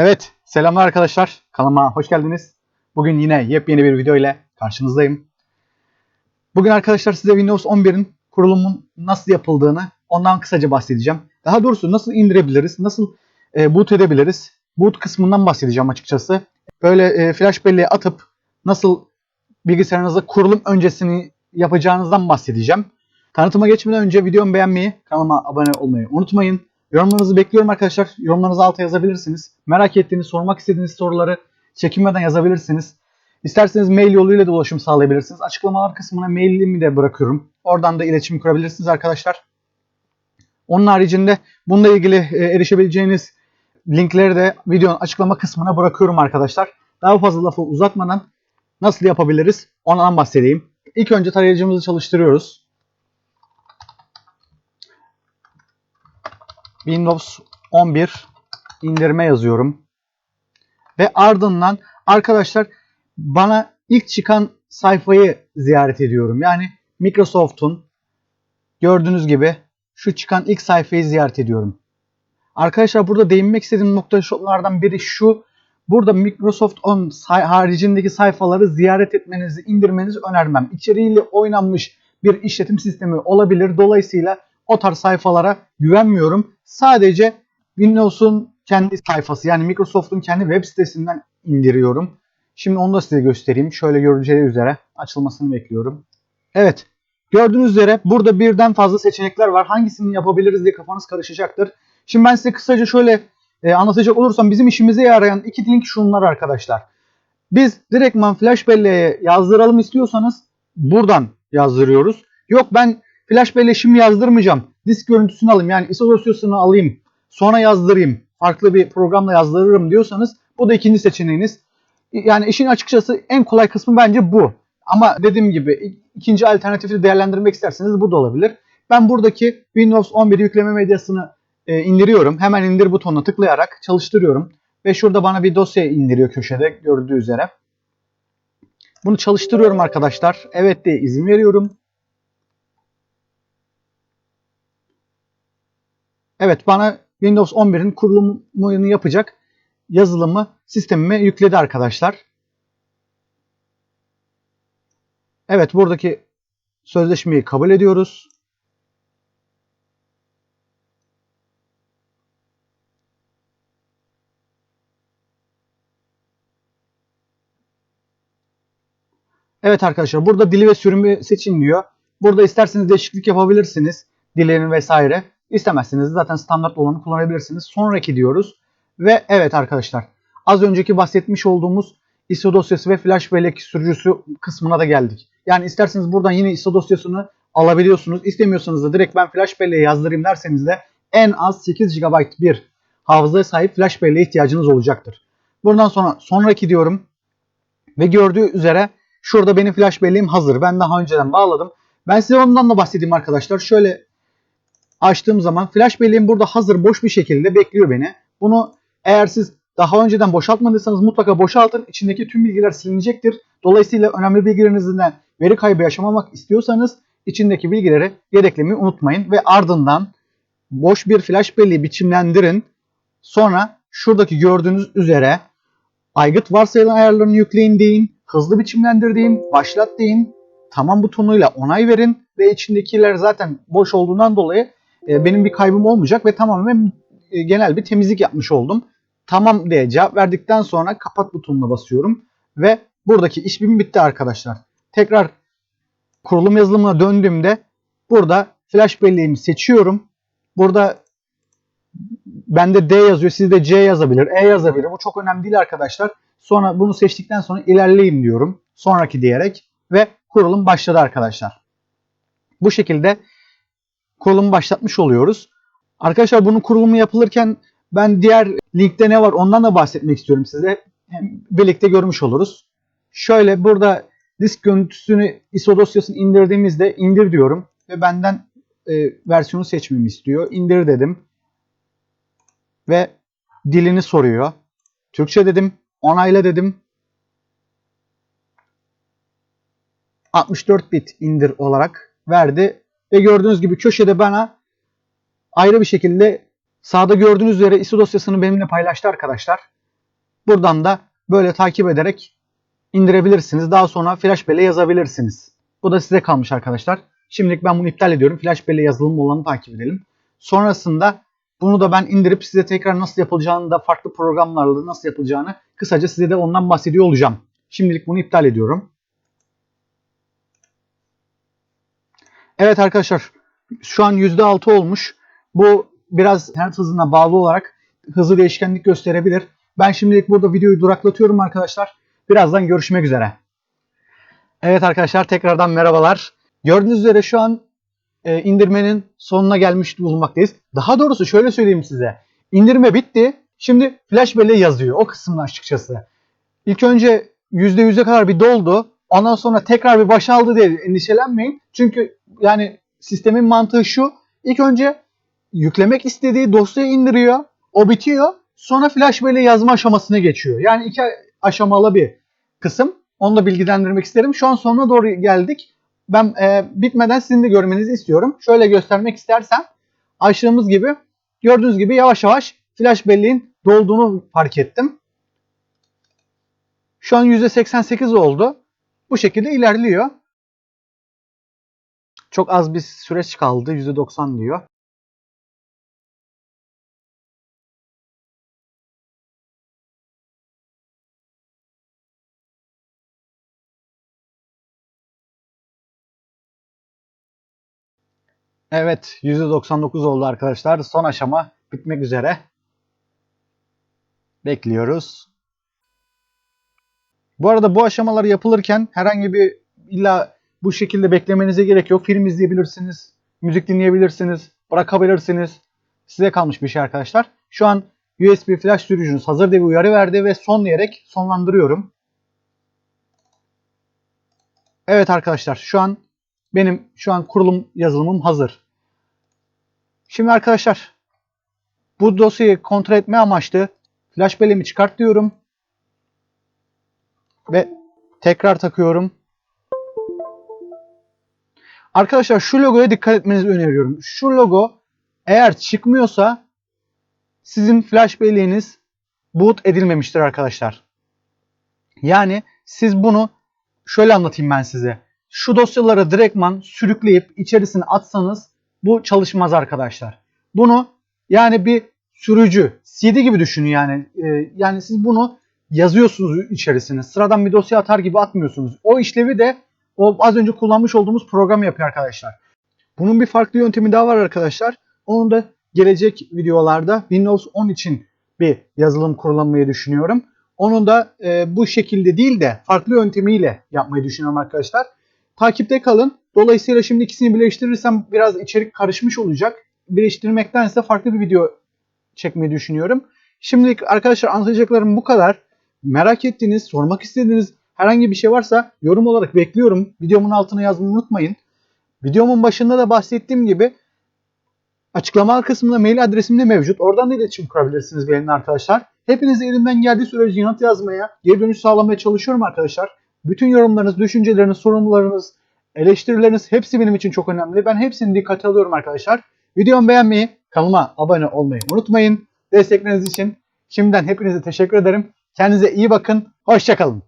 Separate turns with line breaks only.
Evet, selamlar arkadaşlar. Kanalıma hoş geldiniz. Bugün yine yepyeni bir video ile karşınızdayım. Bugün arkadaşlar size Windows 11'in kurulumun nasıl yapıldığını ondan kısaca bahsedeceğim. Daha doğrusu nasıl indirebiliriz, nasıl e, boot edebiliriz. Boot kısmından bahsedeceğim açıkçası. Böyle e, flash belleğe atıp nasıl bilgisayarınızda kurulum öncesini yapacağınızdan bahsedeceğim. Tanıtıma geçmeden önce videomu beğenmeyi, kanalıma abone olmayı unutmayın. Yorumlarınızı bekliyorum arkadaşlar. Yorumlarınızı alta yazabilirsiniz. Merak ettiğiniz, sormak istediğiniz soruları çekinmeden yazabilirsiniz. İsterseniz mail yoluyla da ulaşım sağlayabilirsiniz. Açıklamalar kısmına mailimi de bırakıyorum. Oradan da iletişim kurabilirsiniz arkadaşlar. Onun haricinde bununla ilgili e, erişebileceğiniz linkleri de videonun açıklama kısmına bırakıyorum arkadaşlar. Daha fazla lafı uzatmadan nasıl yapabiliriz ondan bahsedeyim. İlk önce tarayıcımızı çalıştırıyoruz. Windows 11 indirme yazıyorum. Ve ardından arkadaşlar bana ilk çıkan sayfayı ziyaret ediyorum. Yani Microsoft'un gördüğünüz gibi şu çıkan ilk sayfayı ziyaret ediyorum. Arkadaşlar burada değinmek istediğim noktalardan biri şu. Burada Microsoft 10 say- haricindeki sayfaları ziyaret etmenizi, indirmenizi önermem. İçeriğiyle oynanmış bir işletim sistemi olabilir. Dolayısıyla o tarz sayfalara güvenmiyorum. Sadece Windows'un kendi sayfası yani Microsoft'un kendi web sitesinden indiriyorum. Şimdi onu da size göstereyim. Şöyle göreceği üzere açılmasını bekliyorum. Evet. Gördüğünüz üzere burada birden fazla seçenekler var. Hangisini yapabiliriz diye kafanız karışacaktır. Şimdi ben size kısaca şöyle e, anlatacak olursam bizim işimize yarayan iki link şunlar arkadaşlar. Biz direktman flash belleğe yazdıralım istiyorsanız buradan yazdırıyoruz. Yok ben flash belleğe şimdi yazdırmayacağım. Disk görüntüsünü alayım yani ISO dosyasını alayım. Sonra yazdırayım. Farklı bir programla yazdırırım diyorsanız bu da ikinci seçeneğiniz. Yani işin açıkçası en kolay kısmı bence bu. Ama dediğim gibi ikinci alternatifi de değerlendirmek isterseniz bu da olabilir. Ben buradaki Windows 11 yükleme medyasını e, indiriyorum. Hemen indir butonuna tıklayarak çalıştırıyorum. Ve şurada bana bir dosya indiriyor köşede gördüğü üzere. Bunu çalıştırıyorum arkadaşlar. Evet diye izin veriyorum. Evet bana Windows 11'in kurulumunu yapacak yazılımı sistemime yükledi arkadaşlar. Evet buradaki sözleşmeyi kabul ediyoruz. Evet arkadaşlar burada dili ve sürümü seçin diyor. Burada isterseniz değişiklik yapabilirsiniz. Dilerin vesaire. İstemezseniz zaten standart olanı kullanabilirsiniz. Sonraki diyoruz. Ve evet arkadaşlar az önceki bahsetmiş olduğumuz ISO dosyası ve flash bellek sürücüsü kısmına da geldik. Yani isterseniz buradan yine ISO dosyasını alabiliyorsunuz. İstemiyorsanız da direkt ben flash belleğe yazdırayım derseniz de en az 8 GB bir hafızaya sahip flash belleğe ihtiyacınız olacaktır. Buradan sonra sonraki diyorum. Ve gördüğü üzere şurada benim flash belleğim hazır. Ben daha önceden bağladım. Ben size ondan da bahsedeyim arkadaşlar. Şöyle açtığım zaman flash belleğim burada hazır boş bir şekilde bekliyor beni. Bunu eğer siz daha önceden boşaltmadıysanız mutlaka boşaltın. İçindeki tüm bilgiler silinecektir. Dolayısıyla önemli bilgilerinizden veri kaybı yaşamamak istiyorsanız içindeki bilgileri yedeklemeyi unutmayın ve ardından boş bir flash belleği biçimlendirin. Sonra şuradaki gördüğünüz üzere aygıt varsayılan ayarlarını yükleyin deyin, hızlı biçimlendir deyin, başlat deyin, tamam butonuyla onay verin ve içindekiler zaten boş olduğundan dolayı e, benim bir kaybım olmayacak ve tamamen e, genel bir temizlik yapmış oldum. Tamam diye cevap verdikten sonra kapat butonuna basıyorum ve buradaki işbim bitti arkadaşlar. Tekrar kurulum yazılımına döndüğümde burada flash belleğimi seçiyorum. Burada bende D yazıyor. Sizde C yazabilir, E yazabilir. Bu çok önemli değil arkadaşlar. Sonra bunu seçtikten sonra ilerleyeyim diyorum. Sonraki diyerek ve kurulum başladı arkadaşlar. Bu şekilde kurulumu başlatmış oluyoruz. Arkadaşlar bunun kurulumu yapılırken ben diğer linkte ne var ondan da bahsetmek istiyorum size. Hem birlikte görmüş oluruz. Şöyle burada disk görüntüsünü ISO dosyasını indirdiğimizde indir diyorum ve benden e, versiyonu seçmemi istiyor. İndir dedim ve dilini soruyor. Türkçe dedim, onayla dedim. 64 bit indir olarak verdi ve gördüğünüz gibi köşede bana ayrı bir şekilde sağda gördüğünüz üzere ISO dosyasını benimle paylaştı arkadaşlar. Buradan da böyle takip ederek indirebilirsiniz. Daha sonra Flash Bell'e yazabilirsiniz. Bu da size kalmış arkadaşlar. Şimdilik ben bunu iptal ediyorum. Flash Bell'e yazılım olanı takip edelim. Sonrasında bunu da ben indirip size tekrar nasıl yapılacağını da farklı programlarla nasıl yapılacağını kısaca size de ondan bahsediyor olacağım. Şimdilik bunu iptal ediyorum. Evet arkadaşlar şu an %6 olmuş. Bu biraz internet hızına bağlı olarak hızlı değişkenlik gösterebilir. Ben şimdilik burada videoyu duraklatıyorum arkadaşlar. Birazdan görüşmek üzere. Evet arkadaşlar tekrardan merhabalar. Gördüğünüz üzere şu an e, indirmenin sonuna gelmiş bulunmaktayız. Daha doğrusu şöyle söyleyeyim size. İndirme bitti. Şimdi Flash Bell'e yazıyor o kısımda açıkçası. İlk önce %100'e kadar bir doldu. Ondan sonra tekrar bir başaldı diye endişelenmeyin. Çünkü yani sistemin mantığı şu. İlk önce yüklemek istediği dosyayı indiriyor. O bitiyor. Sonra Flash Bell'e yazma aşamasına geçiyor. Yani iki aşamalı bir kısım. Onu da bilgilendirmek isterim. Şu an sonuna doğru geldik. Ben e, bitmeden sizin de görmenizi istiyorum. Şöyle göstermek istersem açtığımız gibi gördüğünüz gibi yavaş yavaş flash belleğin dolduğunu fark ettim. Şu an %88 oldu. Bu şekilde ilerliyor. Çok az bir süreç kaldı. %90 diyor. Evet %99 oldu arkadaşlar. Son aşama bitmek üzere. Bekliyoruz. Bu arada bu aşamalar yapılırken herhangi bir illa bu şekilde beklemenize gerek yok. Film izleyebilirsiniz, müzik dinleyebilirsiniz, bırakabilirsiniz. Size kalmış bir şey arkadaşlar. Şu an USB flash sürücünüz hazır diye bir uyarı verdi ve son diyerek sonlandırıyorum. Evet arkadaşlar şu an benim şu an kurulum yazılımım hazır. Şimdi arkadaşlar bu dosyayı kontrol etme amaçlı flash belleğimi çıkart diyorum. Ve tekrar takıyorum. Arkadaşlar şu logoya dikkat etmenizi öneriyorum. Şu logo eğer çıkmıyorsa sizin flash belleğiniz boot edilmemiştir arkadaşlar. Yani siz bunu şöyle anlatayım ben size. Şu dosyaları direktman sürükleyip içerisine atsanız bu çalışmaz arkadaşlar. Bunu yani bir sürücü CD gibi düşünün yani. Ee, yani siz bunu yazıyorsunuz içerisine. Sıradan bir dosya atar gibi atmıyorsunuz. O işlevi de o az önce kullanmış olduğumuz program yapıyor arkadaşlar. Bunun bir farklı yöntemi daha var arkadaşlar. Onu da gelecek videolarda Windows 10 için bir yazılım kurulamayı düşünüyorum. Onu da e, bu şekilde değil de farklı yöntemiyle yapmayı düşünüyorum arkadaşlar. Takipte kalın. Dolayısıyla şimdi ikisini birleştirirsem biraz içerik karışmış olacak. Birleştirmektense farklı bir video çekmeyi düşünüyorum. Şimdilik arkadaşlar anlatacaklarım bu kadar. Merak ettiğiniz, sormak istediğiniz herhangi bir şey varsa yorum olarak bekliyorum. Videomun altına yazmayı unutmayın. Videomun başında da bahsettiğim gibi açıklama kısmında mail adresim de mevcut. Oradan da iletişim kurabilirsiniz benimle arkadaşlar. Hepinize elimden geldiği sürece yanıt yazmaya, geri dönüş sağlamaya çalışıyorum arkadaşlar. Bütün yorumlarınız, düşünceleriniz, sorunlarınız, eleştirileriniz hepsi benim için çok önemli. Ben hepsini dikkate alıyorum arkadaşlar. Videomu beğenmeyi, kanalıma abone olmayı unutmayın. Destekleriniz için şimdiden hepinize teşekkür ederim. Kendinize iyi bakın. Hoşçakalın.